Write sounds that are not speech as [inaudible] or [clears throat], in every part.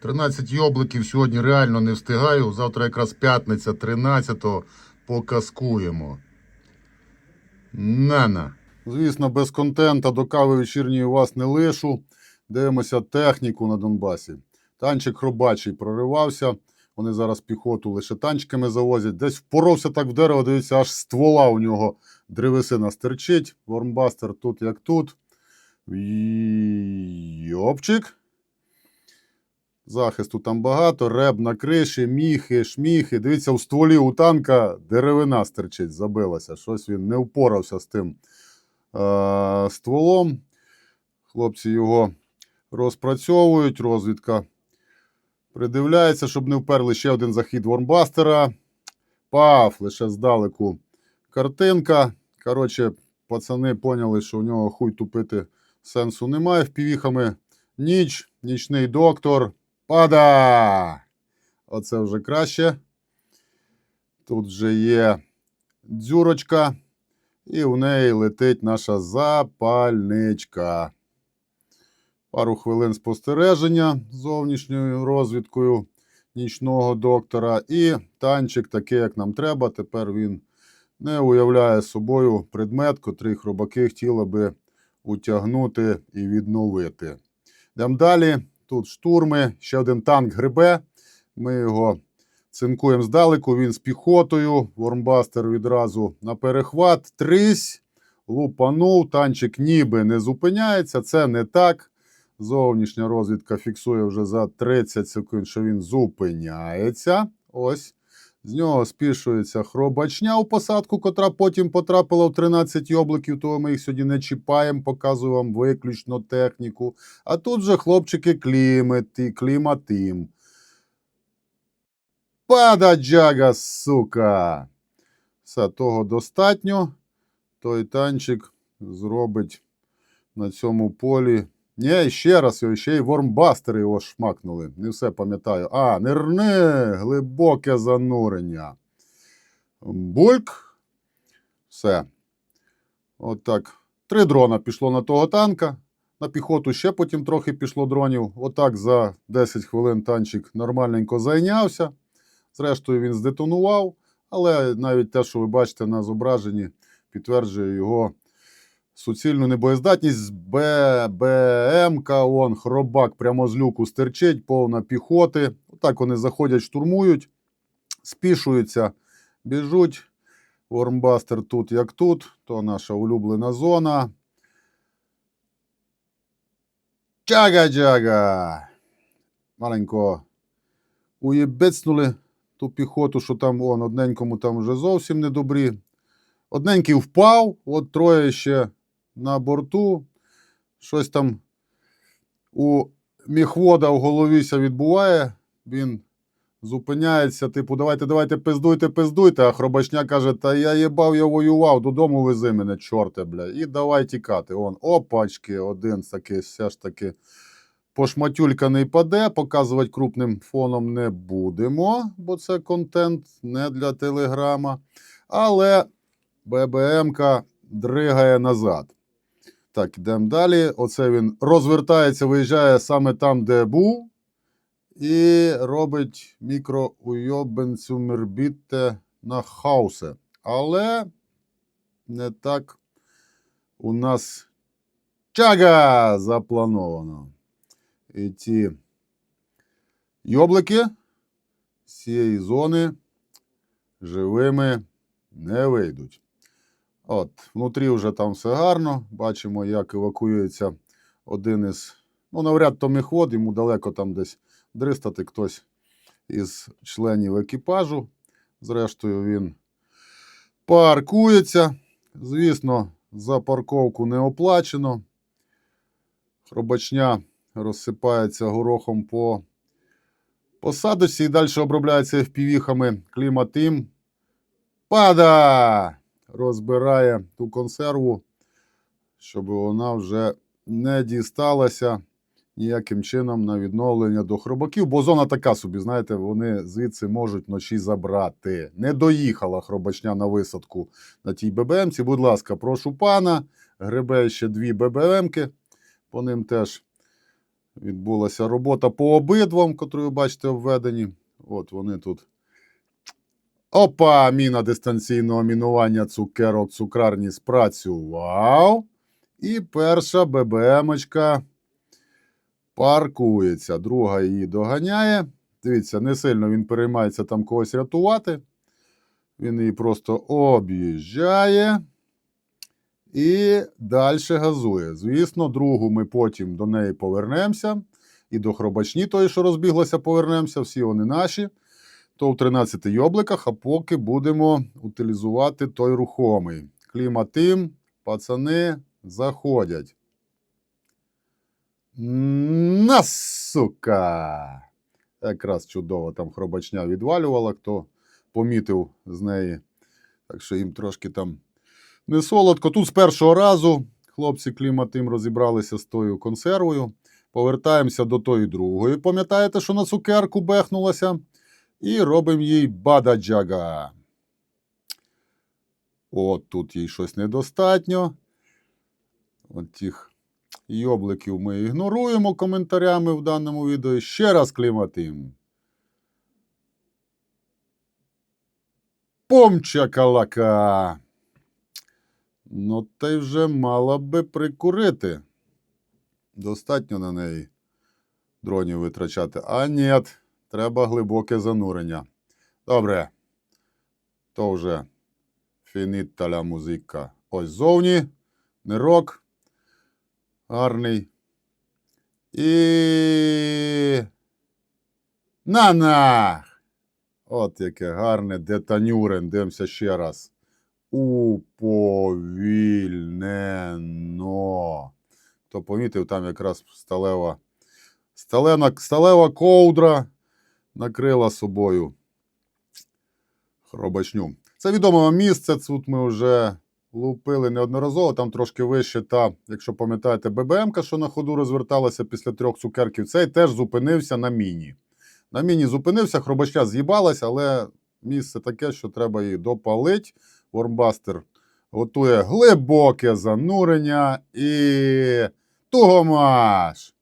13 йобликів сьогодні реально не встигаю. Завтра якраз п'ятниця 13-го покаскуємо. Нана. Звісно, без контента до кави вечірньої вас не лишу. Дивимося техніку на Донбасі. Танчик хробачий проривався. Вони зараз піхоту лише танчиками завозять. Десь впоровся так в дерево, дивіться, аж ствола у нього древесина стерчить. Вормбастер тут як тут. Йопчик. Захисту там багато, реб на криші, міхи, шміхи. Дивіться, у стволі у танка деревина стерчить, забилася. Щось він не впорався з тим е- стволом. Хлопці його розпрацьовують, розвідка придивляється, щоб не вперли ще один захід Вормбастера. Пав, лише здалеку картинка. Коротше, пацани поняли, що у нього хуй тупити сенсу немає. Впівіхами ніч, нічний доктор. Пада! Оце вже краще. Тут вже є дзюрочка, і в неї летить наша запальничка. Пару хвилин спостереження зовнішньою розвідкою нічного доктора. І танчик, такий, як нам треба. Тепер він не уявляє собою предмет, котрий хробаки хотіли би утягнути і відновити. Йдемо далі. Тут штурми, ще один танк грибе. Ми його цинкуємо здалеку, він з піхотою. Вормбастер відразу на перехват. Трись, лупанув, танчик ніби не зупиняється. Це не так. Зовнішня розвідка фіксує вже за 30 секунд, що він зупиняється. Ось. З нього спішується хробачня у посадку, котра потім потрапила в 13 обликів, того ми їх сьогодні не чіпаємо, показую вам виключно техніку. А тут же хлопчики клімати, кліматим. Пада джага, сука! Все, того достатньо. Той танчик зробить на цьому полі. Ні, ще раз його, ще й вормбастери його шмакнули. Не все пам'ятаю. А, нирни, глибоке занурення. Бульк. Все. От так. Три дрона пішло на того танка. На піхоту ще потім трохи пішло дронів. Отак за 10 хвилин танчик нормальненько зайнявся. Зрештою, він здетонував. Але навіть те, що ви бачите на зображенні, підтверджує його суцільну небоєздатність. ББМК, он, хробак прямо з люку стерчить, повна піхоти. Отак вони заходять, штурмують, спішуються, біжуть. Вормбастер тут як тут, то наша улюблена зона. Джага-джага! Маленько уєбецнули ту піхоту, що там он, одненькому там вже зовсім недобрі. Одненький впав, от троє ще на борту. Щось там у міхвода в головіся відбуває. Він зупиняється, типу, давайте, давайте, пиздуйте, пиздуйте. А хробачня каже: Та я їбав, я воював, додому вези мене, чорте, бля. І давай тікати. Он, опачки, один такий, все ж таки. Пошматюльканий паде, показувати крупним фоном не будемо, бо це контент не для телеграма. Але ББМка дригає назад. Так, йдемо далі. Оце він розвертається, виїжджає саме там, де був, і робить мікроуйобенцю мербітте на хаусе. Але не так у нас чага заплановано. І ті йоблики з цієї зони живими не вийдуть. От, внутрі вже там все гарно. Бачимо, як евакуюється один із. Ну, навряд то міхвод, йому далеко там десь дристати хтось із членів екіпажу. Зрештою, він паркується. Звісно, за парковку не оплачено. Хробачня розсипається горохом по посадочці і далі обробляється FPV-хами. Кліматим. Пада! Розбирає ту консерву, щоб вона вже не дісталася ніяким чином на відновлення до хробаків. Бо зона така собі, знаєте, вони звідси можуть вночі забрати. Не доїхала хробачня на висадку на тій ББМці. Будь ласка, прошу пана. Гребе ще дві ББМки. По ним теж Відбулася робота по обидвам, котру ви бачите обведені. От вони тут. Опа! Міна дистанційного мінування цукерок цукрарні спрацював. І перша ББМочка паркується. Друга її доганяє. Дивіться, не сильно він переймається там когось рятувати. Він її просто об'їжджає і далі газує. Звісно, другу ми потім до неї повернемося. І до хробачні, тої, що розбіглася, повернемося. Всі вони наші. То в 13 йобликах, а поки будемо утилізувати той рухомий. Кліматим, пацани заходять. На сука! Якраз чудово там хробачня відвалювала, хто помітив з неї. Так що їм трошки там не солодко. Тут з першого разу хлопці кліматим розібралися з тою консервою. Повертаємося до тої другої. Пам'ятаєте, що на цукерку бехнулася? І робимо їй бададжага. От тут їй щось недостатньо. От тих йобликів ми ігноруємо коментарями в даному відео. Ще раз кліматим. Помчакалака. Ну, та й вже мала би прикурити. Достатньо на неї дронів витрачати. А ні, треба глибоке занурення. Добре. То вже фініта ля музика. Ось зовні. Нирок. Гарний. І. На-на! От яке гарне детанюрен. Дивимося ще раз. Уповільнено. Хто помітив, там якраз сталева, сталена, сталева ковдра накрила собою хробачню. Це відоме місце. Тут ми вже лупили неодноразово. Там трошки вище та, якщо пам'ятаєте, ББМка, що на ходу розверталася після трьох цукерків, цей теж зупинився на міні. На міні зупинився, хробачня з'їбалась, але місце таке, що треба її допалити. Вормбастер готує глибоке занурення і тугомаш.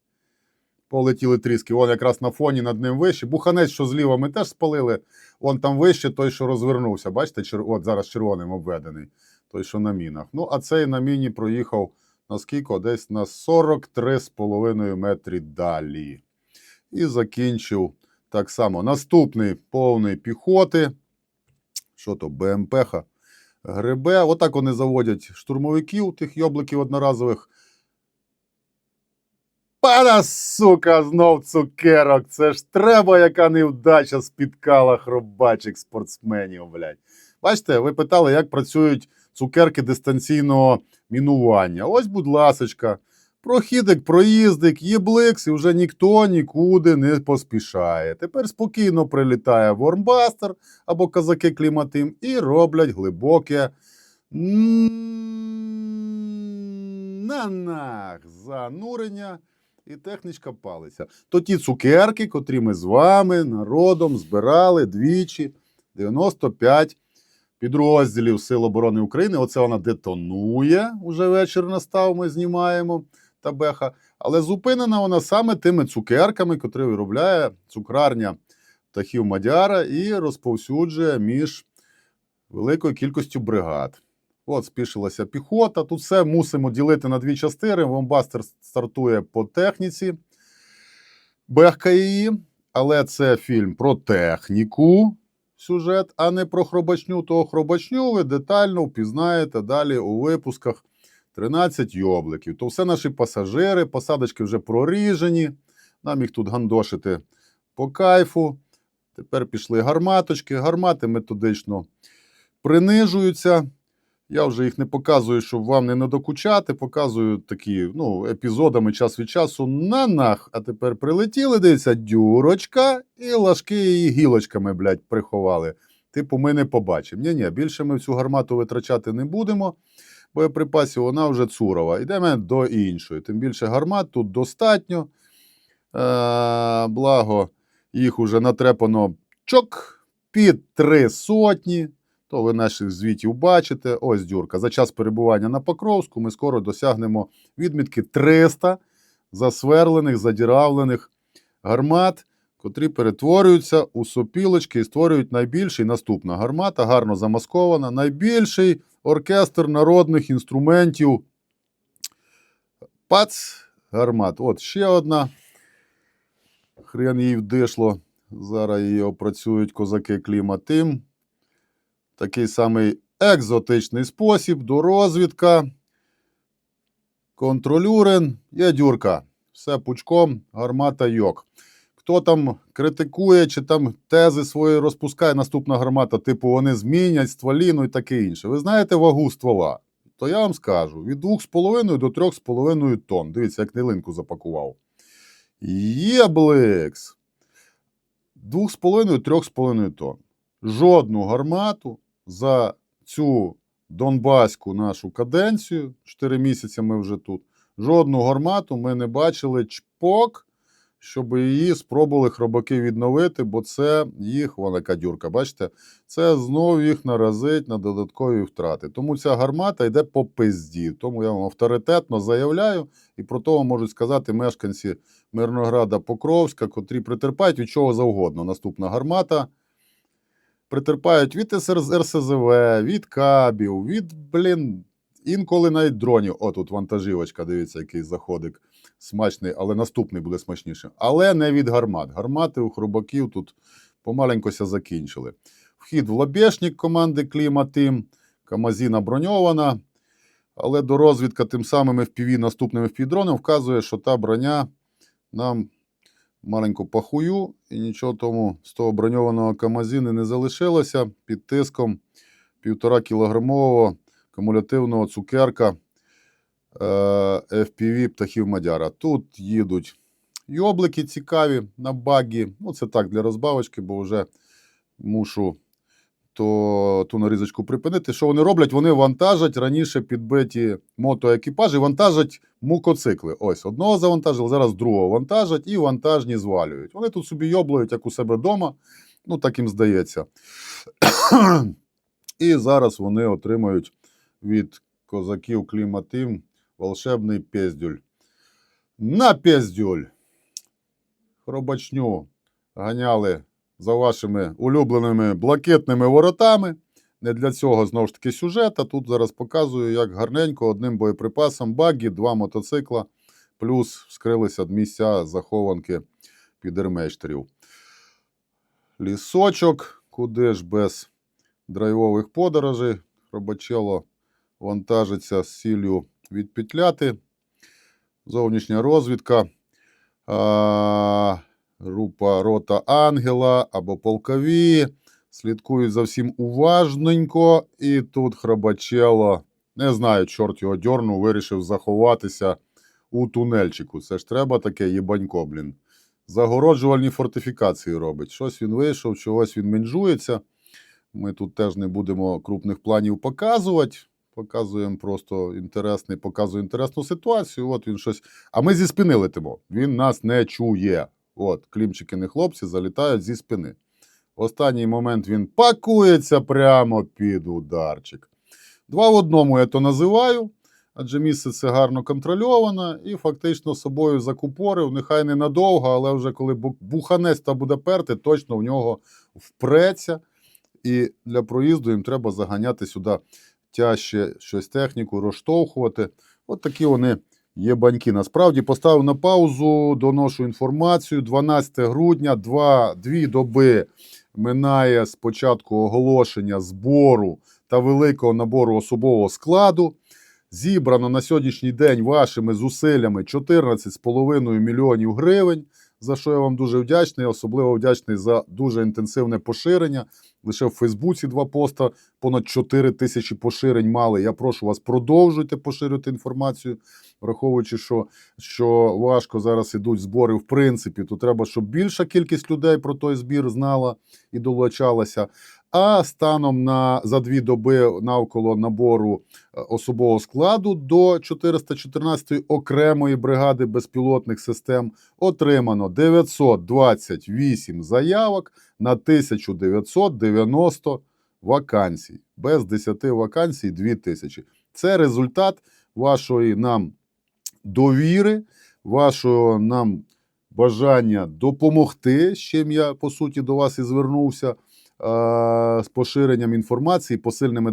Полетіли тріски. Вон якраз на фоні над ним вище. Буханець, що зліва ми теж спалили. Вон там вище той, що розвернувся. Бачите, чер... от зараз червоним обведений, той, що на мінах. Ну, а цей на міні проїхав на скільки? Десь на 43,5 метрі далі. І закінчив так само. Наступний повний піхоти. Що то, БМП-ха грибе. Отак вони заводять штурмовиків, тих йобликів одноразових. Пана сука, знов цукерок. Це ж треба, яка невдача спіткала хробачих спортсменів, блядь. Бачите, ви питали, як працюють цукерки дистанційного мінування. Ось, будь ласочка, прохідик, проїздик, єбликс, і вже ніхто нікуди не поспішає. Тепер спокійно прилітає Вормбастер або казаки Кліматим і роблять глибоке нанах занурення. І технічка палиться. То ті цукерки, котрі ми з вами, народом, збирали двічі, 95 підрозділів Сил оборони України. Оце вона детонує. Уже вечір настав, ми знімаємо табеха. Але зупинена вона саме тими цукерками, котрі виробляє цукрарня птахів Мадяра і розповсюджує між великою кількістю бригад. От спішилася піхота. Тут все мусимо ділити на дві частини. Вомбастер стартує по техніці, бехкає її. Але це фільм про техніку, сюжет, а не про хробачню. Того хробачню ви детально впізнаєте далі у випусках 13 йобликів. То все наші пасажири, посадочки вже проріжені. Нам їх тут гандошити по кайфу. Тепер пішли гарматочки. Гармати методично принижуються. Я вже їх не показую, щоб вам не надокучати. Показую такі ну, епізодами час від часу на нах. А тепер прилетіли, дивіться, дюрочка, і лажки її гілочками, блядь, приховали. Типу, ми не побачимо. Ні, ні, більше ми в цю гармату витрачати не будемо. Боєприпасів вона вже цурова. Йдемо до іншої. Тим більше гармат тут достатньо. Е, благо, їх уже натрепано чок під три сотні. То ви наших звітів бачите. Ось дюрка. За час перебування на Покровську ми скоро досягнемо відмітки 300 засверлених, задіравлених гармат, котрі перетворюються у сопілочки і створюють найбільший наступна гармата, гарно замаскована, найбільший оркестр народних інструментів. Пац, гармат. От ще одна. Хрен їй вдишло. Зараз її опрацюють козаки кліматим. Такий самий екзотичний спосіб до розвідка. Контролюрин, ядюрка. Все пучком, гармата йок. Хто там критикує чи там тези свої розпускає, наступна гармата, типу вони змінять стволіну і таке інше. Ви знаєте вагу ствола? То я вам скажу: від 2,5 до 3,5 тонн. Дивіться, як нилинку запакував. Єблекс. 2,5-3,5 тонн. Жодну гармату за цю Донбаську нашу каденцію, 4 місяці ми вже тут. Жодну гармату ми не бачили чпок, щоб її спробували хробаки відновити, бо це їх, вона кадюрка, бачите, це знову їх наразить на додаткові втрати. Тому ця гармата йде по пизді. Тому я вам авторитетно заявляю, і про то вам можуть сказати мешканці Мирнограда Покровська, котрі притерпають від чого завгодно. Наступна гармата. Притерпають від РСЗВ, від кабів, від, блін, інколи навіть дронів. О, тут вантажівочка, дивіться, який заходик смачний, але наступний буде смачнішим. Але не від гармат. Гармати у хробаків тут помаленькося закінчили. Вхід в лобешник команди Кліма Тим, Камазіна броньована. Але до розвідка тим самим FPV наступним FPV-дроном вказує, що та броня нам маленьку пахую, і нічого тому з того броньованого Камазіни не залишилося під тиском 1,5 кілограмового кумулятивного цукерка е, FPV птахів Мадяра. Тут їдуть йоблики цікаві на багі. Ну, це так для розбавочки, бо вже мушу то, ту нарізочку припинити. Що вони роблять? Вони вантажать раніше підбиті мотоекіпажі, вантажать мукоцикли. Ось одного завантажили, зараз другого вантажать і вантажні звалюють. Вони тут собі йоблують, як у себе вдома. Ну, так їм здається. [clears throat] І зараз вони отримають від козаків кліматим волшебний пездюль. На пездюль! Хробачню ганяли за вашими улюбленими блакитними воротами. Не для цього знову ж таки сюжет, а тут зараз показую, як гарненько одним боєприпасом багі, два мотоцикла, плюс вскрилися місця захованки підермейштерів. Лісочок, куди ж без драйвових подорожей. Хробачело вантажиться з ціллю відпетляти. Зовнішня розвідка. А, група рота Ангела або полкові. Слідкують за всім уважненько. І тут Хробачело, не знаю, чорт його дьорнув, вирішив заховатися у тунельчику. Це ж треба таке єбанько, блін. Загороджувальні фортифікації робить. Щось він вийшов, чогось він менжується. Ми тут теж не будемо крупних планів показувати. Показуємо просто інтересний, показує інтересну ситуацію. От він щось. А ми зі спини летимо. Він нас не чує. От, клімчикини хлопці залітають зі спини. Останній момент він пакується прямо під ударчик. Два в одному я то називаю, адже місце це гарно контрольоване і фактично собою закупорив. Нехай не надовго, але вже коли буханець та буде перти, точно в нього впреться. І для проїзду їм треба заганяти сюди тяжче щось техніку, розштовхувати. От такі вони є баньки. Насправді поставив на паузу, доношу інформацію. 12 грудня, два, дві доби минає з початку оголошення збору та великого набору особового складу. Зібрано на сьогоднішній день вашими зусиллями 14,5 мільйонів гривень, за що я вам дуже вдячний. Особливо вдячний за дуже інтенсивне поширення. Лише в Фейсбуці два поста, понад 4 тисячі поширень мали. Я прошу вас, продовжуйте поширювати інформацію, враховуючи, що, що важко зараз ідуть збори. В принципі, то треба, щоб більша кількість людей про той збір знала і долучалася. А станом на за дві доби навколо набору е, особового складу до 414-ї окремої бригади безпілотних систем отримано 928 заявок на 1990 вакансій. Без 10 вакансій 2000. Це результат вашої нам довіри, вашого нам бажання допомогти, з чим я по суті до вас і звернувся. Е, З поширенням інформації, посильними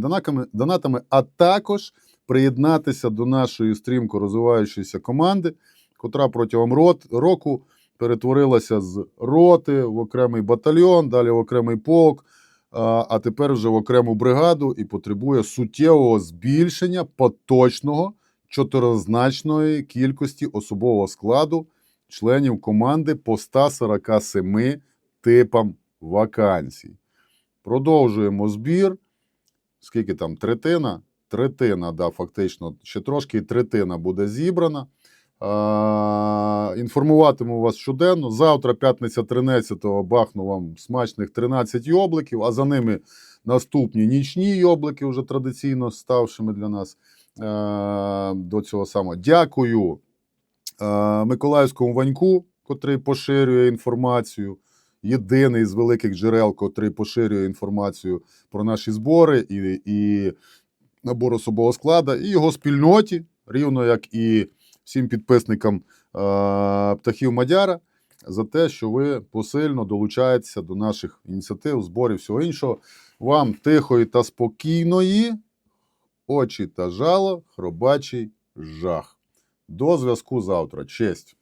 донатами, а також приєднатися до нашої стрімко розвиваючої команди, котра протягом року перетворилася з роти в окремий батальйон, далі в окремий полк, а, а тепер вже в окрему бригаду і потребує суттєвого збільшення поточного чотиризначної кількості особового складу членів команди по 147 типам вакансій. Продовжуємо збір. Скільки там? Третина? Третина, да, фактично, ще трошки і третина буде зібрана. А, інформуватиму вас щоденно. Завтра, п'ятниця 13-го, бахну вам смачних 13 йобликів, а за ними наступні нічні йоблики, вже традиційно ставшими для нас е, до цього самого. Дякую е, Миколаївському Ваньку, котрий поширює інформацію. Єдиний з великих джерел, котрий поширює інформацію про наші збори і, і набор особового складу, і його спільноті, рівно як і всім підписникам е, птахів Мадяра, за те, що ви посильно долучаєтеся до наших ініціатив, зборів, всього іншого. Вам тихої та спокійної, очі та жало, хробачий жах. До зв'язку завтра. Честь!